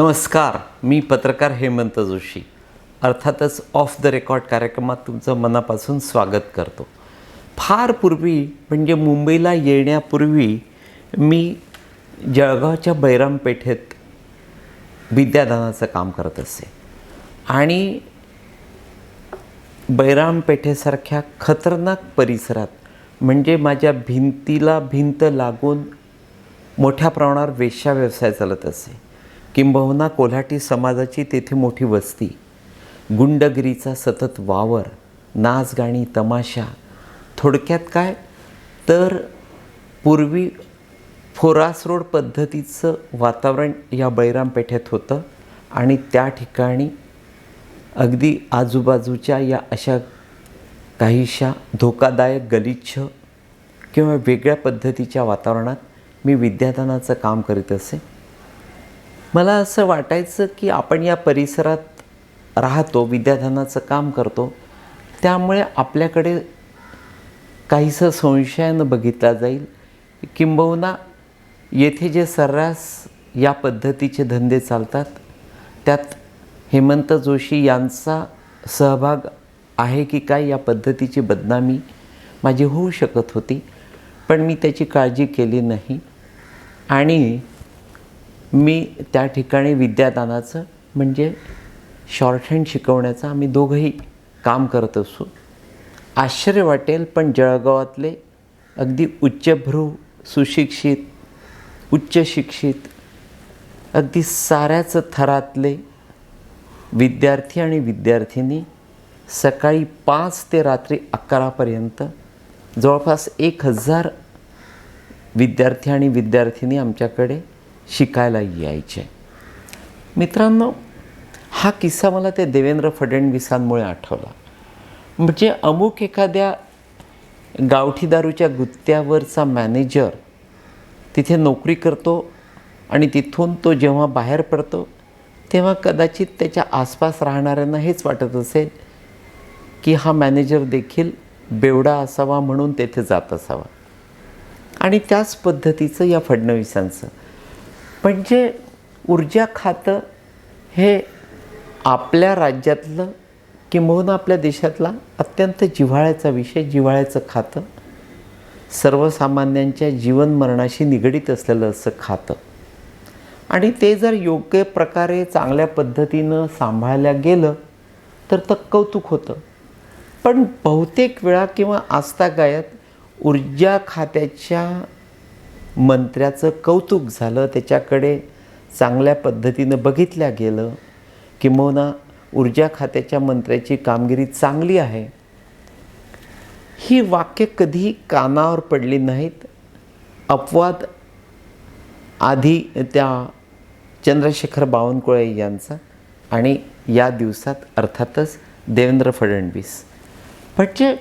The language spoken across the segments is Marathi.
नमस्कार मी पत्रकार हेमंत जोशी. अर्थातच ऑफ द रेकॉर्ड कार्यक्रमात तुमचं मनापासून स्वागत करतो. फार पूर्वी म्हणजे मुंबईला येण्यापूर्वी मी जळगावच्या बैरामपेठेत विद्यादानाचं काम करत असे. आणि बैरामपेठेसारख्या खतरनाक परिसरात म्हणजे माझ्या भिंतीला भिंत लागून मोठ्या प्रमाणावर वेश्या व्यवसाय चालत असे. किंबहुना कोल्हाटी समाजाची तेथे मोठी वस्ती. गुंडगिरीचा सतत वावर नाचगाणी तमाशा. थोडक्यात काय? तर पूर्वी फोरास रोड पद्धतीचं वातावरण या बैरामपेठेत होतं आणि त्या ठिकाणी अगदी आजूबाजूच्या या अशा काहीशा धोकादायक गलिच्छ किंवा वेगळ्या पद्धतीच्या वातावरणात मी विद्यादानाचं काम करीत असे. मला असं वाटायचं की आपण या परिसरात राहतो विद्याधनाचं काम करतो त्यामुळे आपल्याकडे काहीसं संशयानं बघितला जाईल किंबहुना येथे जे सर्रास या पद्धतीचे धंदे चालतात त्यात हेमंत जोशी यांचा सहभाग आहे की काय या पद्धतीची बदनामी माझी होऊ शकत होती पण मी त्याची काळजी केली नाही. आणि मी त्या ठिकाणी विद्यादानाचं म्हणजे शॉर्टहँड शिकवण्याचं आम्ही दोघंही काम करत असू. आश्चर्य वाटेल पण जळगावातले अगदी उच्चभ्रू सुशिक्षित उच्च शिक्षित अगदी साऱ्याच थरातले विद्यार्थी आणि विद्यार्थिनी सकाळी पाच ते रात्री अकरापर्यंत जवळपास एक हजार विद्यार्थी आणि विद्यार्थिनी आमच्याकडे शिकायला यायचे. मित्रांनो हा किस्सा मला ते देवेंद्र फडणवीसांमुळे आठवला. म्हणजे अमुक एखाद्या गावठी दारूच्या गुत्त्यावरचा मॅनेजर तिथे नोकरी करतो आणि तिथून तो जेव्हा बाहेर पडतो तेव्हा कदाचित त्याच्या आसपास राहणाऱ्यांना हेच वाटत असेल की हा मॅनेजर देखील बेवडा असावा म्हणून तेथे जात असावा. आणि त्याच पद्धतीचं या फडणवीसांचं. म्हणजे ऊर्जा खातं हे आपल्या राज्यातलं किंबहुना आपल्या देशातला अत्यंत जिव्हाळ्याचा विषय जिव्हाळ्याचं खातं सर्वसामान्यांच्या जीवनमरणाशी निगडीत असलेलं असं खातं. आणि ते जर योग्य प्रकारे चांगल्या पद्धतीनं सांभाळल्या गेलं तर तर कौतुक होतं. पण बहुतेक वेळा किंवा आजतागायत ऊर्जा खात्याच्या मंत्र्याचं कौतुक झालं त्याच्याकडे चांगल्या पद्धतीनं बघितल्या गेलं किंबहुना ऊर्जा खात्याच्या मंत्र्याची कामगिरी चांगली आहे. ही वाक्य कधी कानावर पडली नाहीत. अपवाद आधी त्या चंद्रशेखर बावनकुळे यांचा आणि या दिवसात अर्थातच देवेंद्र फडणवीस. म्हणजे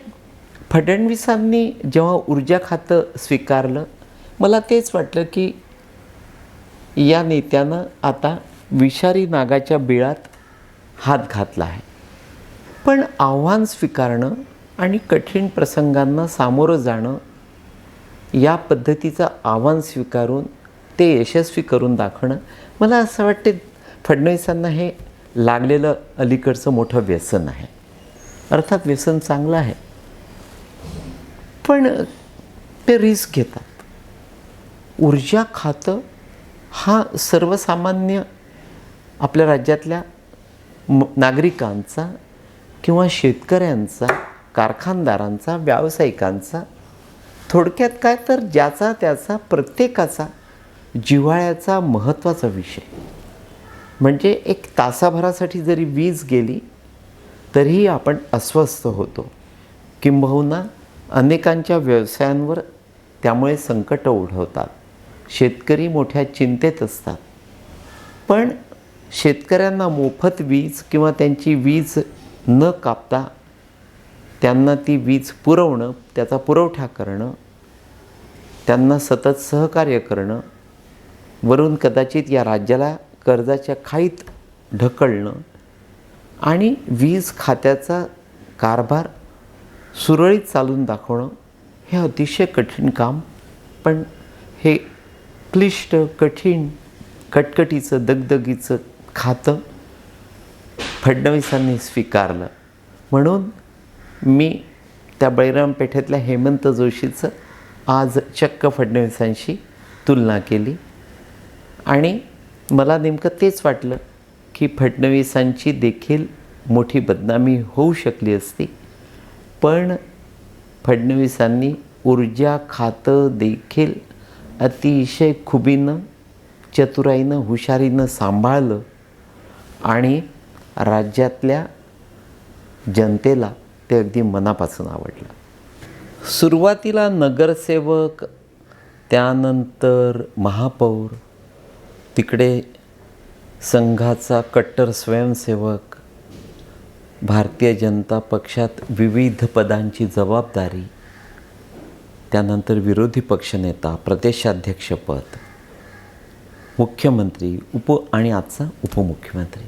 फडणवीसांनी जेव्हा ऊर्जा खातं स्वीकारलं मला तेच वाटलं की या नेत्यानं आता विषारी नागाच्या बिळात हात घातला आहे. पण आव्हान स्वीकारणं आणि कठीण प्रसंगांना सामोरं जाणं या पद्धतीचं आव्हान स्वीकारून ते यशस्वी करून दाखवणं मला असं वाटते फडणवीसांना हे लागलेलं अलीकडचं मोठं व्यसन आहे. अर्थात व्यसन चांगलं आहे. पण ते रिस्क घेतात. ऊर्जा खातं हा सर्वसामान्य आपल्या राज्यातल्या म नागरिकांचा किंवा शेतकऱ्यांचा कारखानदारांचा व्यावसायिकांचा थोडक्यात काय तर ज्याचा त्याचा प्रत्येकाचा जिव्हाळ्याचा महत्त्वाचा विषय. म्हणजे एक तासाभरासाठी जरी वीज गेली तरीही आपण अस्वस्थ होतो. किंबहुना अनेकांच्या व्यवसायांवर त्यामुळे संकटं ओढवतात शेतकरी मोठ्या चिंतेत असतात. पण शेतकऱ्यांना मोफत वीज किंवा त्यांची वीज न कापता त्यांना ती वीज पुरवणं त्याचा पुरवठा करणं त्यांना सतत सहकार्य करणं वरून कदाचित या राज्याला कर्जाच्या खाईत ढकलणं आणि वीज खात्याचा कारभार सुरळीत चालून दाखवणं हे अतिशय कठीण काम. पण हे क्लिष्ट कठीण कटकटीचं दगदगीचं खातं फडणवीसांनी स्वीकारलं. म्हणून मी त्या बळीराम पेठेतल्या हेमंत जोशीचं आज चक्क फडणवीसांशी तुलना केली. आणि मला नेमकं तेच वाटलं की फडणवीसांची देखील मोठी बदनामी होऊ शकली असती. पण फडणवीसांनी ऊर्जा खातं देखील अतिशय खुबीनं चतुराईनं हुशारीनं सांभाळलं आणि राज्यातल्या जनतेला ते अगदी मनापासून आवडलं. सुरुवातीला नगरसेवक त्यानंतर महापौर तिकडे संघाचा कट्टर स्वयंसेवक भारतीय जनता पक्षात विविध पदांची जबाबदारी त्यानंतर विरोधी पक्षनेता प्रदेशाध्यक्षपद मुख्यमंत्री उप आणि आजचा उपमुख्यमंत्री.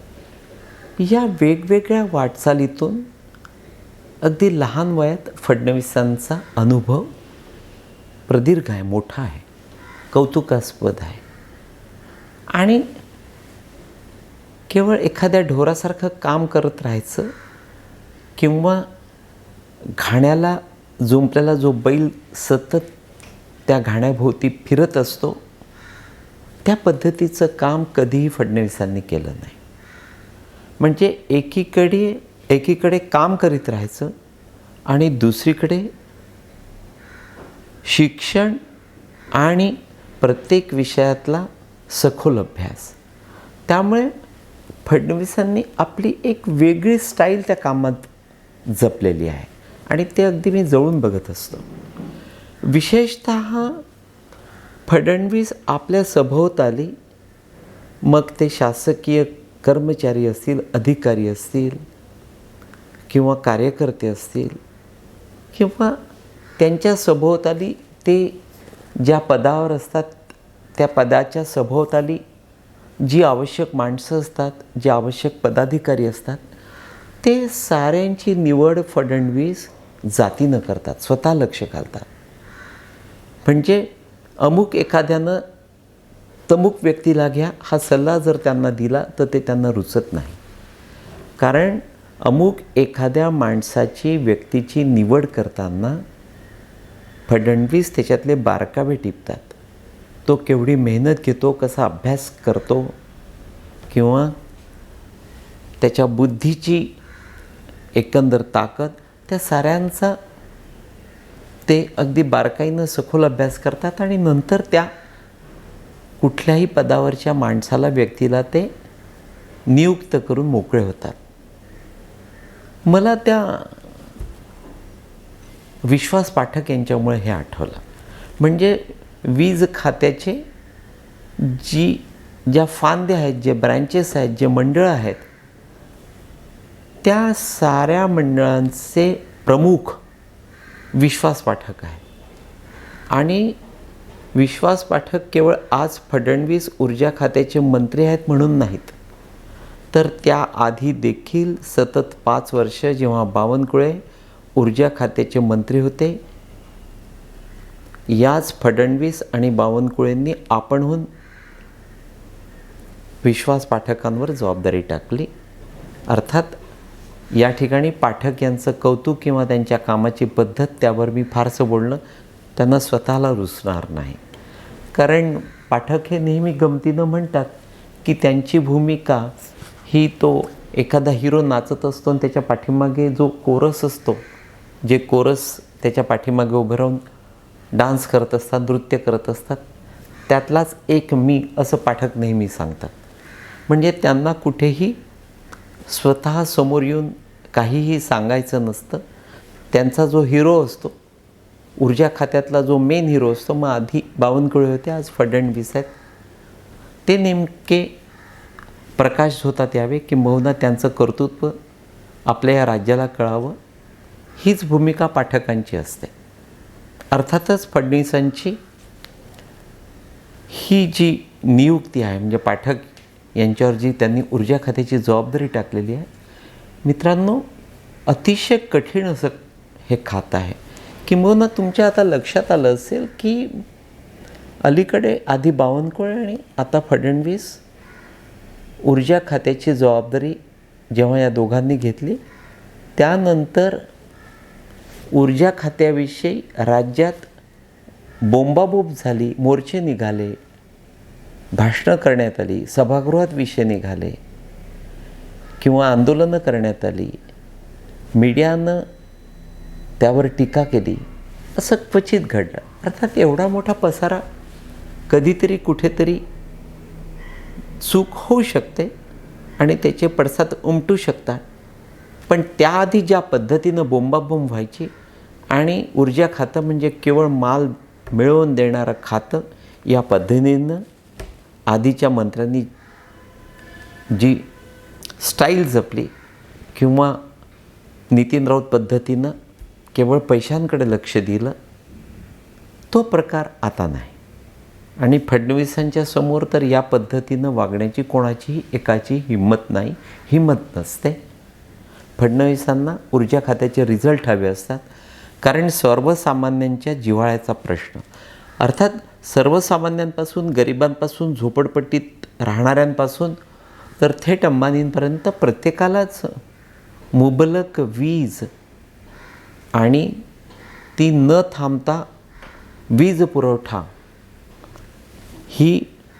या वेगवेगळ्या वाटचालीतून अगदी लहान वयात फडणवीसांचा अनुभव प्रदीर्घ आहे मोठा आहे कौतुकास्पद आहे. आणि केवळ एखाद्या ढोरासारखं काम करत राहायचं किंवा घाण्याला जुंपल्याला जो बैल सतत त्या घाण्याभोवती फिरत असतो त्या पद्धतीचं काम कधीही फडणवीसांनी केलं नाही. म्हणजे एकीकडे एकीकडे काम करीत राहायचं आणि दुसरीकडे शिक्षण आणि प्रत्येक विषयातला सखोल अभ्यास. त्यामुळे फडणवीसांनी आपली एक वेगळी स्टाईल त्या कामात जपलेली आहे. आणि ते अगदी मी जवळून बघत असतो. विशेषत फडणवीस आपल्या सभोवताली मग ते शासकीय कर्मचारी असतील अधिकारी असतील किंवा कार्यकर्ते असतील किंवा त्यांच्या सभोवताली ते ज्या पदावर असतात त्या पदाच्या सभोवताली जी आवश्यक माणसं असतात जे आवश्यक पदाधिकारी असतात ते साऱ्यांची निवड फडणवीस जातीनं करतात स्वतः लक्ष घालतात. म्हणजे अमुक एखाद्यानं तमुक व्यक्तीला घ्या हा सल्ला जर त्यांना दिला तर ते त्यांना रुचत नाही. कारण अमुक एखाद्या माणसाची व्यक्तीची निवड करताना फडणवीस त्याच्यातले बारकावे टिपतात. तो केवढी मेहनत घेतो कसा अभ्यास करतो किंवा त्याच्या बुद्धीची एकंदर ताकद त्या साऱ्यांचा ते अगदी बारकाईनं सखोल अभ्यास करतात आणि नंतर त्या कुठल्याही पदावरच्या माणसाला व्यक्तीला ते नियुक्त करून मोकळे होतात. मला त्या विश्वास पाठक यांच्यामुळे हे आठवलं. म्हणजे वीज खात्याचे जी ज्या फांद्या आहेत जे ब्रँचेस आहेत जे मंडळं आहेत त्या साऱ्या मंडळांचे प्रमुख विश्वास पाठक आहे. आणि विश्वास पाठक केवळ आज फडणवीस ऊर्जा खात्याचे मंत्री आहेत म्हणून नाहीत. तर त्याआधी देखील सतत पाच वर्ष जेव्हा बावनकुळे ऊर्जा खात्याचे मंत्री होते याच फडणवीस आणि बावनकुळेंनी आपणहून विश्वास पाठकांवर जबाबदारी टाकली. अर्थात या ठिकाणी पाठक यांचं कौतुक किंवा त्यांच्या कामाची पद्धत त्यावर मी फारसं बोलणं त्यांना स्वतःला रुचणार नाही. कारण पाठक हे नेहमी गमतीनं म्हणतात की त्यांची भूमिका ही तो एखादा हिरो नाचत असतो आणि त्याच्या पाठीमागे जो कोरस असतो जे कोरस त्याच्या पाठीमागे उभं राहून डान्स करत असतात नृत्य करत असतात त्यातलाच एक मी असं पाठक नेहमी सांगतात. म्हणजे त्यांना कुठेही स्वतः समोर येऊन काहीही सांगायचं नसतं. त्यांचा जो हिरो असतो ऊर्जा खात्यातला जो मेन हिरो असतो मग आधी बावनकुळे होते आज फडणवीस आहेत. ते नेमके प्रकाश होतात यावे किंबहुना त्यांचं कर्तृत्व आपल्या या राज्याला कळावं. हीच भूमिका पाठकांची असते. अर्थातच फडणवीसांची ही जी नियुक्ती आहे म्हणजे पाठक यांच्यावर जी त्यांनी ऊर्जा खात्याची जबाबदारी टाकलेली आहे मित्रांनो अतिशय कठीण असं हे खातं आहे. किंबहुना तुमच्या आता लक्षात आलं असेल की अलीकडे आधी बावनकुळे आणि आता फडणवीस ऊर्जा खात्याची जबाबदारी जेव्हा या दोघांनी घेतली त्यानंतर ऊर्जा खात्याविषयी राज्यात बोंबाबोब झाली मोर्चे निघाले भाषणं करण्यात आली सभागृहात विषय निघाले. किंवा आंदोलनं करण्यात आली मीडियानं त्यावर टीका केली असं क्वचित घडलं. अर्थात एवढा मोठा पसारा कधीतरी कुठेतरी चूक होऊ शकते आणि त्याचे पडसाद उमटू शकतात. पण त्याआधी ज्या पद्धतीनं बोंबाबोंब व्हायची आणि ऊर्जा खातं म्हणजे केवळ माल मिळवून देणारं खातं या पद्धतीनं आधीच्या मंत्र्यांनी जी स्टाईल जपली किंवा नितीन राऊत पद्धतीनं केवळ पैशांकडे लक्ष दिलं तो प्रकार आता नाही. आणि फडणवीसांच्या समोर तर या पद्धतीनं वागण्याची कोणाचीही एकाची हिंमत नाही हिंमत नसते. फडणवीसांना ऊर्जा खात्याचे रिझल्ट हवे असतात. कारण सर्वसामान्यांच्या जिव्हाळ्याचा प्रश्न अर्थात सर्वसामान्यांपासून गरिबांपासून झोपडपट्टीत राहणाऱ्यांपासून तर थेट अंबानींपर्यंत प्रत्येकालाच मुबलक वीज आणि ती न थांबता वीज पुरवठा ही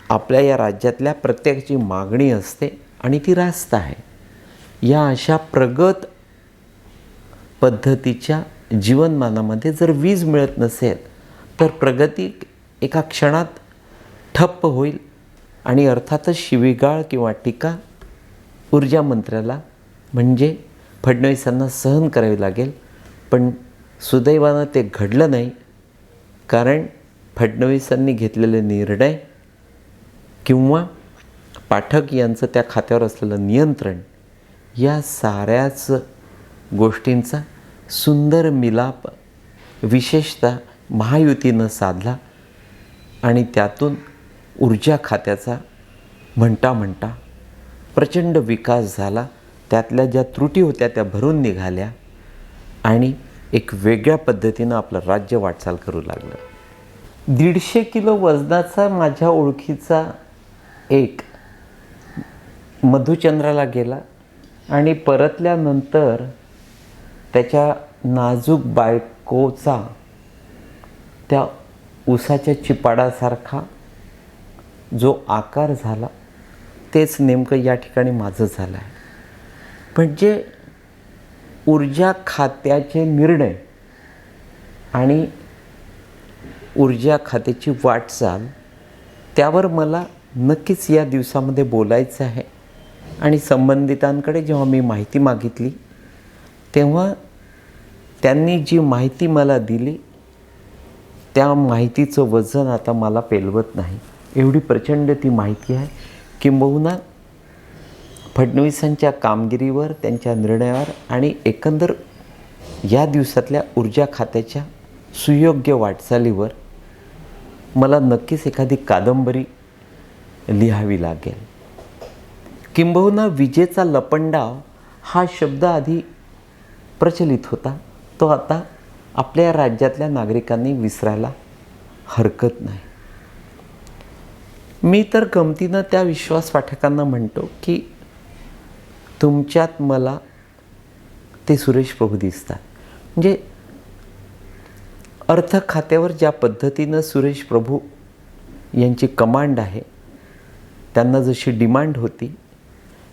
आपल्या या राज्यातल्या प्रत्येकाची मागणी असते आणि ती रास्त आहे. या अशा प्रगत पद्धतीच्या जीवनमानामध्ये जर वीज मिळत नसेल तर प्रगती एका क्षणात ठप्प होईल आणि अर्थातच शिवीगाळ किंवा टीका ऊर्जा मंत्र्याला म्हणजे फडणवीसांना सहन करावी लागेल. पण सुदैवानं ते घडलं नाही कारण फडणवीसांनी घेतलेले निर्णय किंवा पाठक यांचं त्या खात्यावर असलेलं नियंत्रण या साऱ्याच गोष्टींचा सुंदर मिलाप विशेषतः महायुतीनं साधला आणि त्यातून ऊर्जा खात्याचा म्हणता म्हणता प्रचंड विकास झाला. त्यातल्या ज्या त्रुटी होत्या त्या भरून निघाल्या आणि एक वेगळ्या पद्धतीनं आपलं राज्य वाटचाल करू लागलं. दीडशे किलो वजनाचा माझ्या ओळखीचा एक मधुचंद्राला गेला आणि परतल्यानंतर त्याच्या नाजूक बायकोचा त्या उसाच्या चिपाडासारखा जो आकार झाला तेच नेमकं या ठिकाणी माझं झालं आहे म्हणजे ऊर्जा खात्याचे निर्णय आणि ऊर्जा खात्याची वाटचाल त्यावर मला नक्कीच या दिवसामध्ये बोलायचं आहे. आणि संबंधितांकडे जेव्हा मी माहिती मागितली तेव्हा त्यांनी जी माहिती मला दिली त्या माहितीचं वजन आता मला पेलवत नाही. एवढी प्रचंड ती माहिती आहे किंबहुना फडणवीसांच्या कामगिरीवर त्यांच्या निर्णयावर आणि एकंदर या दिवसातल्या ऊर्जा खात्याच्या सुयोग्य वाटचालीवर मला नक्कीच एखादी कादंबरी लिहावी लागेल. किंबहुना विजेचा लपंडाव हा शब्द आधी प्रचलित होता तो आता आपल्या राज्यातल्या नागरिकांनी विसरायला हरकत नाही. मी तर गमतीनं त्या विश्वास पाठकांना म्हणतो की तुमच्यात मला ते सुरेश प्रभू दिसतात. म्हणजे अर्थ खात्यावर ज्या पद्धतीनं सुरेश प्रभू यांची कमांड आहे त्यांना जशी डिमांड होती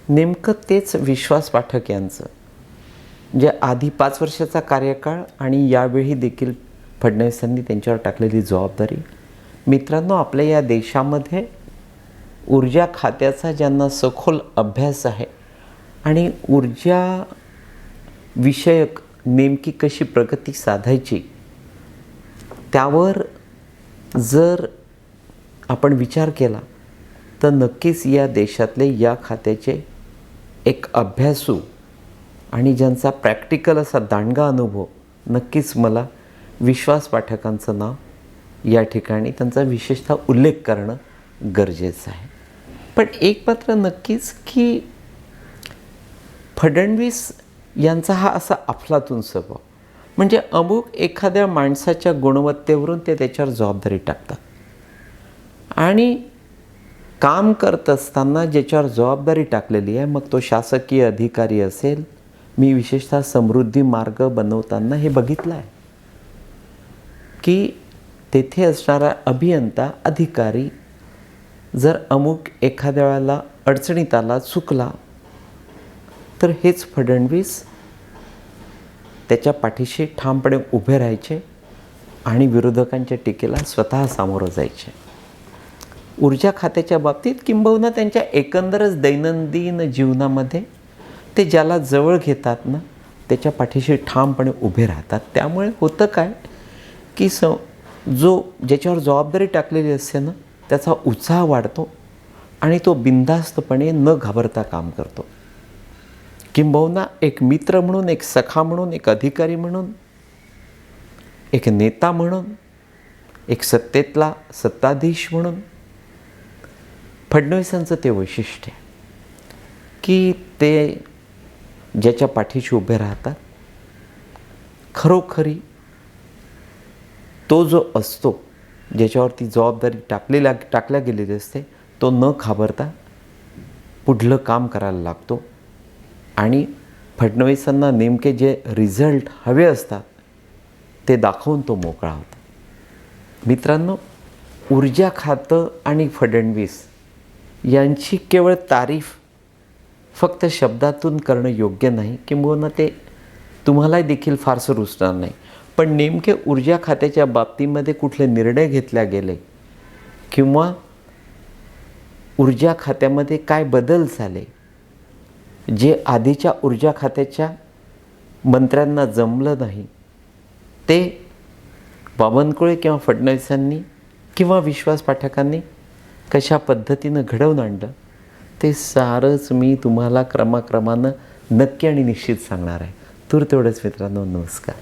नेमकं तेच विश्वास पाठक यांचं जे आधी पाच वर्षाचा कार्यकाळ आणि यावेळी देखील फडणवीसांनी त्यांच्यावर टाकलेली जबाबदारी. मित्रांनो आपल्या या देशामध्ये ऊर्जा खात्याचा ज्यांना सखोल अभ्यास आहे आणि ऊर्जा विषयक नेमकी कशी प्रगती साधायची त्यावर जर आपण विचार केला तर नक्कीच या देशातले या खात्याचे एक अभ्यासू आणि ज्यांचा प्रॅक्टिकल असा दांडगा अनुभव नक्कीच मला विश्वास पाठकांचं नाव या ठिकाणी त्यांचा विशेषतः उल्लेख करणं गरजेचं आहे. पण एक मात्र नक्कीच की फडणवीस यांचा हा असा अफलातून स्वभाव. म्हणजे अमुक एखाद्या माणसाच्या गुणवत्तेवरून ते त्याच्यावर जबाबदारी टाकतात. आणि काम करत असताना ज्याच्यावर जबाबदारी टाकलेली आहे मग तो शासकीय अधिकारी असेल मी विशेषतः समृद्धी मार्ग बनवताना हे बघितलं आहे की तेथे असणारा अभियंता अधिकारी जर अमुक एखाद्या वेळेला अडचणीत आला चुकला तर हेच फडणवीस त्याच्या पाठीशी ठामपणे उभे राहायचे आणि विरोधकांच्या टीकेला स्वतः सामोरं जायचे. ऊर्जा खात्याच्या बाबतीत किंबहुना त्यांच्या एकंदरच दैनंदिन जीवनामध्ये ते ज्याला जवळ घेतात ना त्याच्या पाठीशी ठामपणे उभे राहतात. त्यामुळे होतं काय की स जो ज्याच्यावर जबाबदारी टाकलेली असते ना त्याचा उत्साह वाढतो आणि तो बिनधास्तपणे न घाबरता काम करतो. किंबहुना एक मित्र म्हणून एक सखा म्हणून एक अधिकारी म्हणून एक नेता म्हणून एक सत्तेतला सत्ताधीश म्हणून फडणवीसांचं ते वैशिष्ट्य की ते ज्याच्या पाठीशी उभे राहतात खरोखरी तो जो असतो ज्याच्यावरती जबाबदारी टाकलेल्या टाकल्या गेलेली असते तो न घाबरता पुढलं काम करायला लागतो. आणि फडणवीसांना नेमके जे रिझल्ट हवे असतात ते दाखवून तो मोकळा होता. मित्रांनो ऊर्जा खातं आणि फडणवीस यांची केवळ तारीफ फक्त शब्दातून करणं योग्य नाही किंबहुना ते तुम्हालाही देखील फारसं रुचणार नाही. पण नेमके ऊर्जा खात्याच्या बाबतीमध्ये कुठले निर्णय घेतल्या गेले? किंवा ऊर्जा खात्यामध्ये काय बदल झाले? जे आधीच्या ऊर्जा खात्याच्या मंत्र्यांना जमलं नाही ते बावनकुळे किंवा फडणवीसांनी किंवा विश्वास पाठकांनी कशा पद्धतीनं घडवून आणलं ते सारंच मी तुम्हाला क्रमाक्रमानं नक्की आणि निश्चित सांगणार आहे. तूर तेवढंच मित्रांनो नमस्कार.